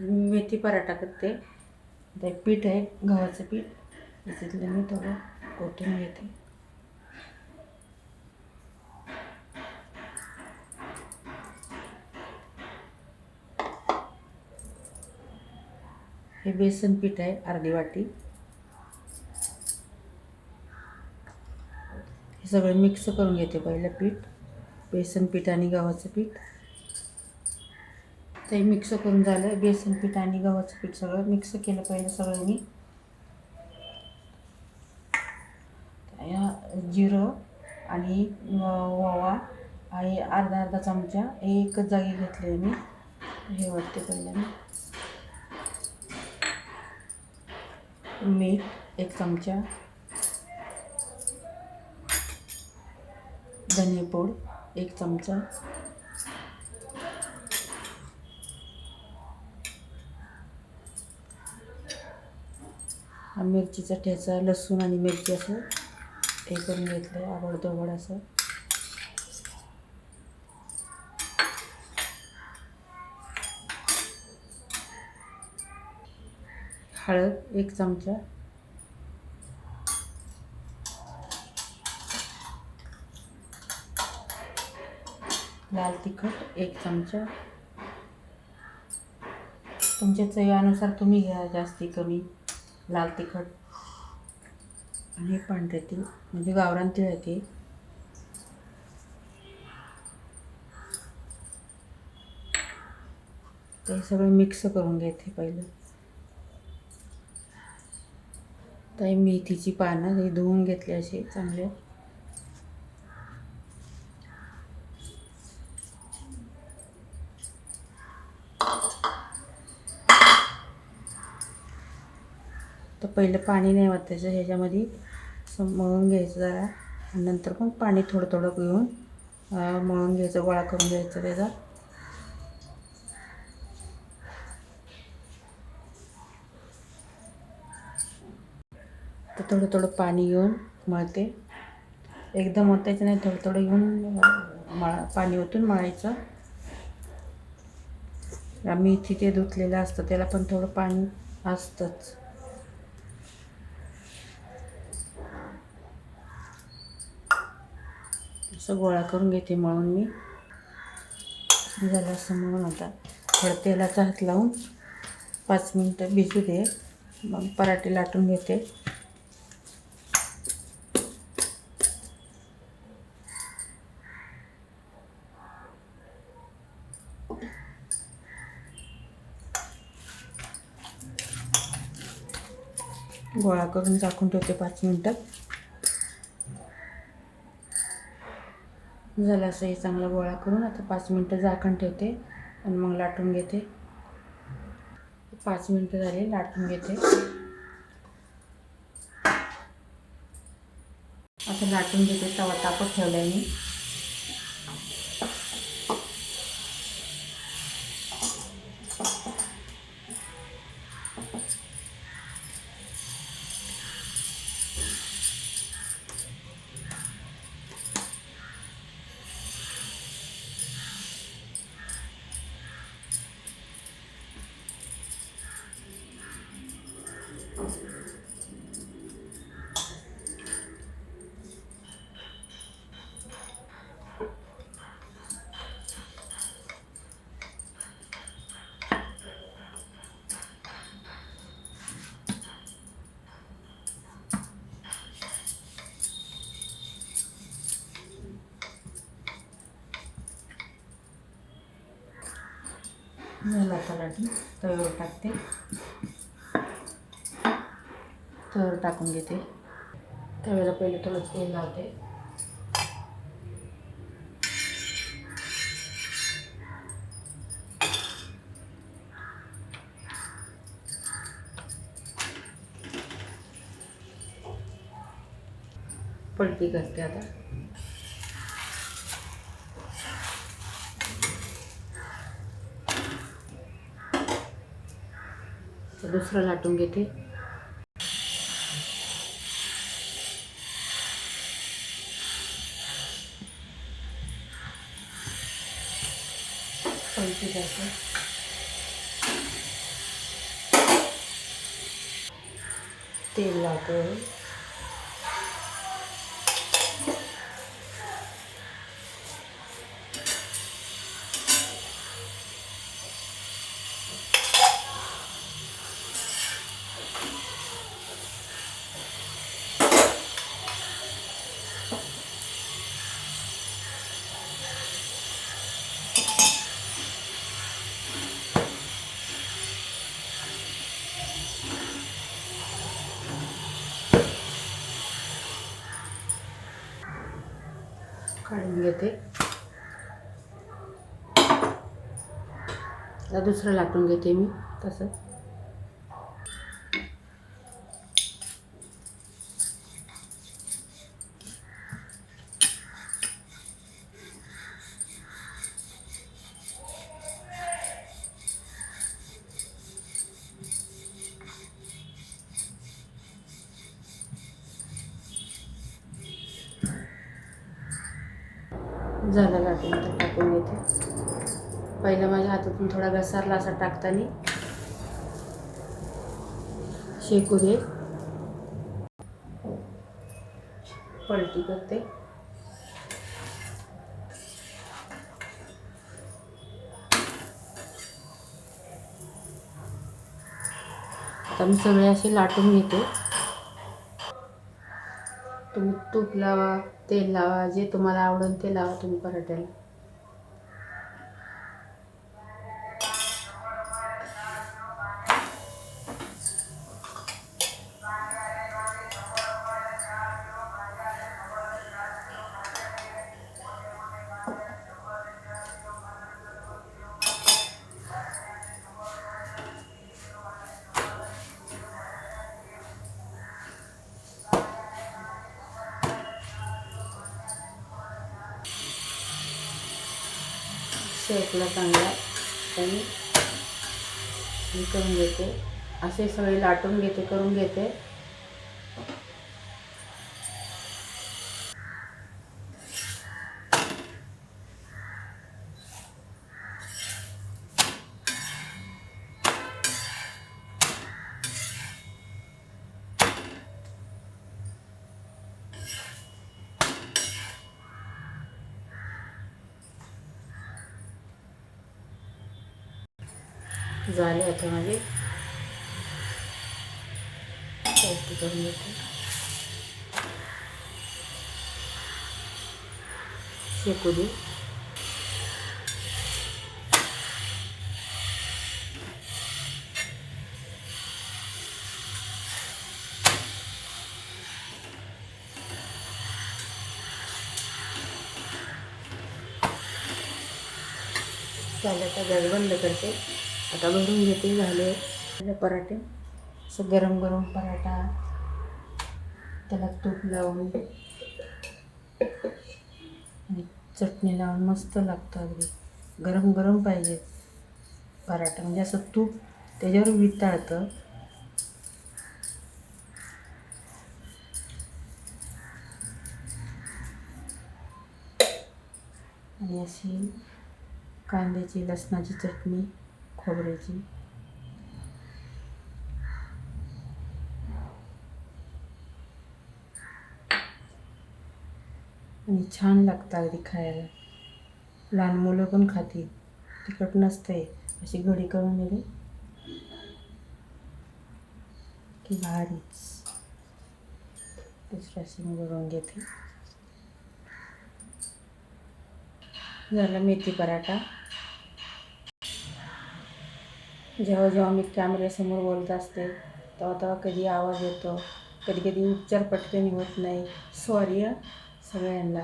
मेथी पराठा करते. ते पीठ आहे गव्हाचं पीठ. त्याच्यातलं मी थोडं कोठून घेते. हे बेसन पीठ आहे अर्धी वाटी. हे सगळं मिक्स करून घेते पहिलं पीठ. बेसन पीठ आणि गव्हाचं पीठ. ते मिक्स करून झालं बेसन पीठ आणि गव्हाचं पीठ सगळं मिक्स केलं पाहिजे सगळं मी जिरं आणि व- ओवा आणि अर्धा अर्धा चमचा एकच जागी घेतले मी हे वाटते पहिल्याने मीठ एक चमचा. धनेपूड एक चमचा. हा मिरचीचा ठेचा लसूण आणि मिरची असं हे करून घेतलं आहे आवडदोबड असं. हळद एक चमचा. लाल तिखट एक चमचा. तुमच्या चवीनुसार तुम्ही घ्या जास्ती कमी. लाल तिखट. आणि पांढरे तीळ म्हणजे गावरान तीळ आहे ते. ते सगळं मिक्स करून घेते पहिलं. तर मेथीची पानं हे धुवून घेतली असे चांगले. पहिलं पाणी नाही वाटायचं ह्याच्यामध्ये. मळून घ्यायचं जरा. आणि नंतर मग पाणी थोडं थोडं घेऊन मळून घ्यायचं गोळा करून घ्यायचं त्याचा. तर थोडं थोडं पाणी घेऊन मळते. एकदम ओतायचं नाही थोडं थोडं घेऊन मळा पाणी ओतून मळायचं. मेथी ते धुतलेलं असतं त्याला पण थोडं पाणी असतंच. असं गोळा करून घेते मळून मी. झालं असं मळून आता. थोडं तेलाचा हात लावून पाच मिनटं भिजू दे. मग पराठे लाटून घेते. गोळा करून झाकून ठेवते पाच मिनटं. झालं असं हे चांगलं गोळा करून आता पाच मिनटं झाकण ठेवते आणि मग लाटून घेते. पाच मिनटं झाले लाटून घेते. आता लाटून घेते तवा तापत ठेवला आहे मी. मला आता तव्यावर टाकते. तव्यावर टाकून घेते. तव्याला पहिले थोडं तेल लावते. पलटी करते आता. दुसरं लाटून घेते. तेल लावतो. काढून घेते. दुसरं लाटून घेते मी तसं. झालं लाटून तर टाकून घेते पहिला माझ्या हातातून थोडा घसारला असा टाकताना शेकू दे. पलटी करते. आता मी सगळे असे लाटून घेते. तुम्ही तूप लावा तेल लावा जे तुम्हाला आवडेल ते लावा तुम्ही पराठ्याला. शेकला चांगला आणि मी करून घेते. असे सगळे लाटून घेते करून घेते. झाले आता माझे. करून घेते शेकू दे. झालं आता गॅस बंद करते. आता भरून घेते झाले पराठे. असं गरम गरम पराठा. त्याला तूप लावून. आणि चटणी लावून मस्त लागतं अगदी. गरम गरम पाहिजे पराठा. म्हणजे असं तूप त्याच्यावर वितळतं. आणि अशी कांद्याची लसणाची चटणी. खोबऱ्याची. आणि छान लागतं अगदी खायला. लहान मुलं पण खातील. तिखट नसते अशी घडी करून दिली. की भारीच. दुसऱ्या मी बघून घेते. झाला मेथी पराठा. जेव्हा जेव्हा मी कॅमेऱ्यासमोर बोलत असते तेव्हा तेव्हा कधी आवाज येतो कधी कधी उच्चार पटकन होत नाही. सॉरी सगळ्यांना.